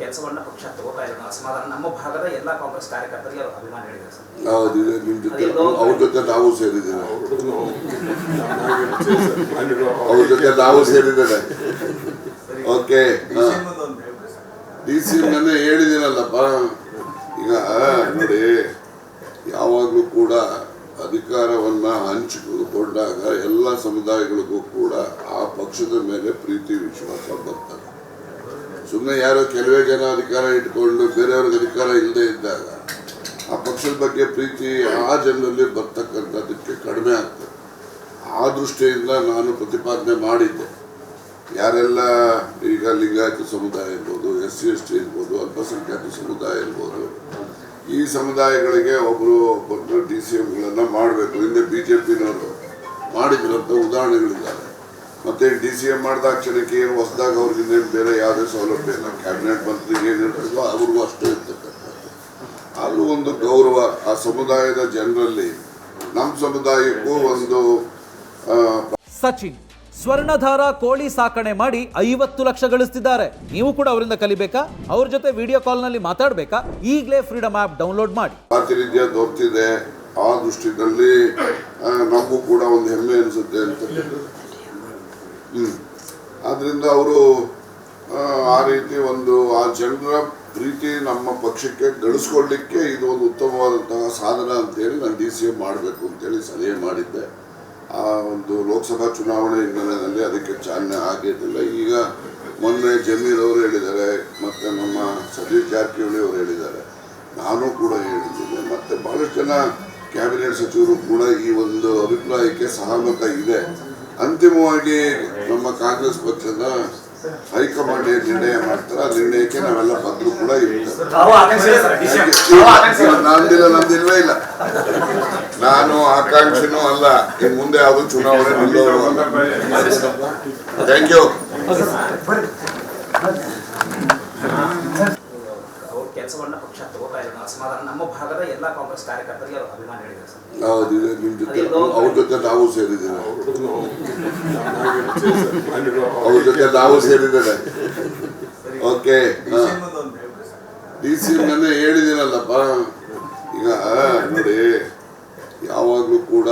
ಕೆಲಸವನ್ನ ಪಕ್ಷ ತಗೋತಾ ಅನ್ನೋ ಅಸಮಾಧಾನ ನಮ್ಮ ಭಾಗದ ಎಲ್ಲಾ ಕಾಂಗ್ರೆಸ್ ಕಾರ್ಯಕರ್ತರಿಗೆ ಅವರು ಅಭಿಮಾನ ಹೇಳಿದ್ದಾರೆ ಸರ್. ನಿಮ್ಮ ಜೊತೆ ಅವ್ರ ಜೊತೆ ನಾವು ಸೇರಿದ್ದೇವೆ. ಅವ್ರ ಜೊತೆ ನಾವು ಸೇರಿದ್ದೇವೆ. ಓಕೆ ಡಿ ಸಿ ನನ್ನ ಹೇಳಿದಿರಲ್ಲಪ್ಪ ಈಗ ನೋಡಿ ಯಾವಾಗಲೂ ಕೂಡ ಅಧಿಕಾರವನ್ನ ಹಂಚಿಕೊಂಡಾಗ ಎಲ್ಲ ಸಮುದಾಯಗಳಿಗೂ ಕೂಡ ಆ ಪಕ್ಷದ ಮೇಲೆ ಪ್ರೀತಿ ವಿಶ್ವಾಸ ಬರ್ತದೆ. ಸುಮ್ಮನೆ ಯಾರೋ ಕೆಲವೇ ಜನ ಅಧಿಕಾರ ಇಟ್ಕೊಂಡು ಬೇರೆಯವ್ರಿಗೆ ಅಧಿಕಾರ ಇಲ್ಲದೆ ಇದ್ದಾಗ ಆ ಪಕ್ಷದ ಬಗ್ಗೆ ಪ್ರೀತಿ ಆ ಜನರಲ್ಲಿ ಬರ್ತಕ್ಕಂಥದ್ದಕ್ಕೆ ಕಡಿಮೆ ಆಗ್ತದೆ. ಆ ದೃಷ್ಟಿಯಿಂದ ನಾನು ಪ್ರತಿಪಾದನೆ ಮಾಡಿದ್ದೆ. ಯಾರೆಲ್ಲ ಈಗ ಲಿಂಗಾಯತ ಸಮುದಾಯ ಇರ್ಬೋದು, ಎಸ್ ಸಿ, ಎಸ್ ಟಿ ಇರ್ಬೋದು, ಅಲ್ಪಸಂಖ್ಯಾತ ಸಮುದಾಯ ಇರ್ಬೋದು, ಈ ಸಮುದಾಯಗಳಿಗೆ ಒಬ್ಬರು ಒಬ್ಬರು ಡಿ ಸಿ ಎಂಗಳನ್ನು ಮಾಡಬೇಕು. ಹಿಂದೆ ಬಿ ಜೆ ಪಿನವರು ಮಾಡಿದ್ರಂಥ ಉದಾಹರಣೆಗಳಿದ್ದಾವೆ. ಮತ್ತೆ ಡಿ ಸಿ ಎಂ ಮಾಡಿದ ಕ್ಷಣಕ್ಕೆ ಏನು ಹೊಸದಾಗ ಅವ್ರಿಗೆ ಇನ್ನೇನು ಬೇರೆ ಯಾವುದೇ ಸೌಲಭ್ಯ ಇಲ್ಲ. ಕ್ಯಾಬಿನೆಟ್ ಮಂತ್ರಿ ಏನು ಇರ್ತದೋ ಅವ್ರಿಗೂ ಅಷ್ಟೇ ಇರ್ತಕ್ಕಂಥದ್ದು. ಅಲ್ಲೂ ಒಂದು ಗೌರವ. ಆ ಸಮುದಾಯದ ಜನರಲ್ಲಿ ನಮ್ಮ ಸಮುದಾಯಕ್ಕೂ ಒಂದು ಸಚಿನ್ ಸ್ವರ್ಣಧಾರ ಕೋಳಿ ಸಾಕಣೆ ಮಾಡಿ ಐವತ್ತು ಲಕ್ಷ ಗಳಿಸ್ತಿದ್ದಾರೆ. ನೀವು ಕೂಡ ಅವರಿಂದ ಕಲಿಬೇಕಾ? ಅವ್ರ ಜೊತೆ ವಿಡಿಯೋ ಕಾಲ್ನಲ್ಲಿ ಮಾತಾಡಬೇಕಾ? ಈಗಲೇ ಫ್ರೀಡಮ್ ಆ್ಯಪ್ ಡೌನ್ಲೋಡ್ ಮಾಡಿ. ಪ್ರಾತಿನಿಧ್ಯ ದೊರೆತಿದೆ. ಆ ದೃಷ್ಟಿನಲ್ಲಿ ನಮಗೂ ಕೂಡ ಒಂದು ಹೆಮ್ಮೆ ಅನಿಸುತ್ತೆ ಅಂತ. ಹ್ಮ್. ಆದ್ರಿಂದ ಅವರು, ಆ ರೀತಿ ಒಂದು, ಆ ಜನರ ಪ್ರೀತಿ ನಮ್ಮ ಪಕ್ಷಕ್ಕೆ ಗಳಿಸ್ಕೊಳ್ಳಿಕ್ಕೆ ಇದು ಒಂದು ಉತ್ತಮವಾದಂತಹ ಸಾಧನ ಅಂತೇಳಿ ನಾನು ಡಿ ಸಿ ಎ ಮಾಡಬೇಕು ಅಂತೇಳಿ ಸಲಹೆ ಮಾಡಿದ್ದೆ. ಆ ಒಂದು ಲೋಕಸಭಾ ಚುನಾವಣೆ ಹಿನ್ನೆಲೆಯಲ್ಲಿ ಅದಕ್ಕೆ ಚಾಲನೆ ಆಗಿರಲಿಲ್ಲ. ಈಗ ಮೊನ್ನೆ ಜಮೀರ್ ಅವರು ಹೇಳಿದ್ದಾರೆ, ಮತ್ತು ನಮ್ಮ ಸತೀಶ್ ಜಾರಕಿಹೊಳಿ ಅವರು ಹೇಳಿದ್ದಾರೆ. ನಾನು ಕೂಡ ಹೇಳಿದ್ದೇನೆ. ಮತ್ತು ಭಾಳಷ್ಟು ಜನ ಕ್ಯಾಬಿನೆಟ್ ಸಚಿವರು ಕೂಡ ಈ ಒಂದು ಅಭಿಪ್ರಾಯಕ್ಕೆ ಸಹಮತ ಇದೆ. ಅಂತಿಮವಾಗಿ ನಮ್ಮ ಕಾಂಗ್ರೆಸ್ ಪಕ್ಷದ ಹೈಕಮಾಂಡ್ ಏನ್ ನಿರ್ಣಯ ಮಾಡ್ತಾರೆ ಆ ನಿರ್ಣಯಕ್ಕೆ ನಾವೆಲ್ಲ ಬಂದ್ರು ಕೂಡ ನಂದಿಲ್ಲ ನಂದಿಲ್ವೇ ಇಲ್ಲ. ನಾನು ಆಕಾಂಕ್ಷಿನೂ ಅಲ್ಲ ಇನ್ ಮುಂದೆ ಯಾವುದು ಚುನಾವಣೆ ನಿಲ್ಲೋರು ಥ್ಯಾಂಕ್ ಯು ಅವ್ರ ಕೆಲಸವನ್ನ ಪಕ್ಷ ತಗೋತಾ ಅಸಮಾಧಾನ ನಮ್ಮ ಭಾಗದ ಎಲ್ಲ ಕಾಂಗ್ರೆಸ್ ಕಾರ್ಯಕರ್ತರಿಗೆ ಅವರು ಅಭಿಮಾನ ಹೇಳಿದ್ದಾರೆ ಸರ್. ಹೌದು ಇದೆ ನಿಮ್ಮ ಜೊತೆ ಅವ್ರ ಜೊತೆ ನಾವು ಸೇರಿದ್ದೇವೆ. ಅವ್ರ ಜೊತೆ ನಾವು ಸೇರಿದ್ದೇವೆ. ಓಕೆ ಡಿ ಸಿ ನನ್ನ ಹೇಳಿದ್ದೀನಲ್ಲಪ್ಪ. ಈಗ ನೋಡಿ ಯಾವಾಗಲೂ ಕೂಡ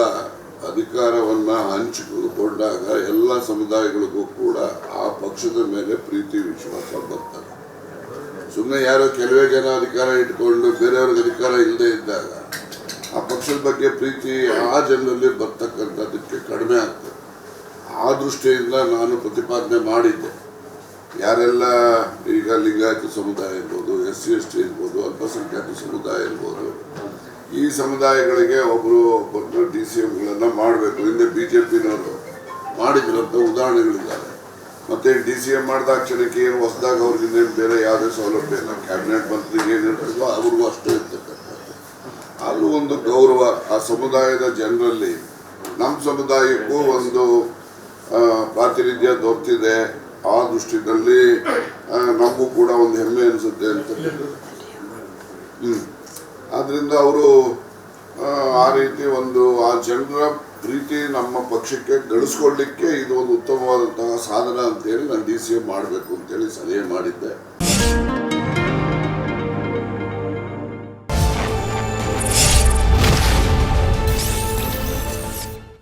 ಅಧಿಕಾರವನ್ನ ಹಂಚಿಕೊಂಡಾಗ ಎಲ್ಲ ಸಮುದಾಯಗಳಿಗೂ ಕೂಡ ಆ ಪಕ್ಷದ ಮೇಲೆ ಪ್ರೀತಿ ವಿಶ್ವಾಸ ಬರ್ತದೆ. ಸುಮ್ಮನೆ ಯಾರೋ ಕೆಲವೇ ಜನ ಅಧಿಕಾರ ಇಟ್ಕೊಂಡು ಬೇರೆಯವ್ರಿಗೆ ಅಧಿಕಾರ ಇಲ್ಲದೆ ಇದ್ದಾಗ ಆ ಪಕ್ಷದ ಬಗ್ಗೆ ಪ್ರೀತಿ ಆ ಜನರಲ್ಲಿ ಬರ್ತಕ್ಕಂಥದ್ದಕ್ಕೆ ಕಡಿಮೆ ಆಗ್ತದೆ. ಆ ದೃಷ್ಟಿಯಿಂದ ನಾನು ಪ್ರತಿಪಾದನೆ ಮಾಡಿದ್ದೆ. ಯಾರೆಲ್ಲ ಈಗ ಲಿಂಗಾಯತ ಸಮುದಾಯ ಇರ್ಬೋದು ಎಸ್ ಸಿ ಎಸ್ ಟಿ ಇರ್ಬೋದು, ಅಲ್ಪಸಂಖ್ಯಾತ ಸಮುದಾಯ ಇರ್ಬೋದು, ಈ ಸಮುದಾಯಗಳಿಗೆ ಒಬ್ಬರು ಒಬ್ಬರು ಡಿ ಸಿ ಎಂಗಳನ್ನು ಮಾಡಬೇಕು. ಹಿಂದೆ ಬಿ ಜೆ ಪಿನವರು ಮಾಡಿದ್ರಂಥ ಉದಾಹರಣೆಗಳಿದ್ದಾವೆ. ಮತ್ತೆ ಡಿ ಸಿ ಎಂ ಮಾಡಿದ ಕ್ಷಣಕ್ಕೆ ಏನು ಹೊಸದಾಗ ಅವ್ರಿಗೆ ಬೇರೆ ಯಾವುದೇ ಸೌಲಭ್ಯ ಇಲ್ಲ. ಕ್ಯಾಬಿನೆಟ್ ಮಂತ್ರಿಗೆ ಏನಿರ್ತದೋ ಅವ್ರಿಗೂ ಅಷ್ಟೇ ಇರ್ತಕ್ಕಂಥದ್ದು. ಅಲ್ಲೂ ಒಂದು ಗೌರವ ಆ ಸಮುದಾಯದ ಜನರಲ್ಲಿ. ನಮ್ಮ ಸಮುದಾಯಕ್ಕೂ ಒಂದು ಪ್ರಾತಿನಿಧ್ಯ ದೊರೆತಿದೆ. ಆ ದೃಷ್ಟಿನಲ್ಲಿ ನಮಗೂ ಕೂಡ ಒಂದು ಹೆಮ್ಮೆ ಅನಿಸುತ್ತೆ ಅಂತ. ಹ್ಮ್. ಆದ್ರಿಂದ ಅವರು ಆ ರೀತಿ ಒಂದು, ಆ ಜನರ ಪ್ರೀತಿ ನಮ್ಮ ಪಕ್ಷಕ್ಕೆ ಗಳಿಸ್ಕೊಳ್ಳಿಕ್ಕೆ ಇದು ಒಂದು ಉತ್ತಮವಾದಂತಹ ಸಾಧನ ಅಂತೇಳಿ ನಾನು ಡಿ ಸಿ ಎ ಮಾಡಬೇಕು ಅಂತೇಳಿ ಸಲಹೆ ಮಾಡಿದ್ದೆ.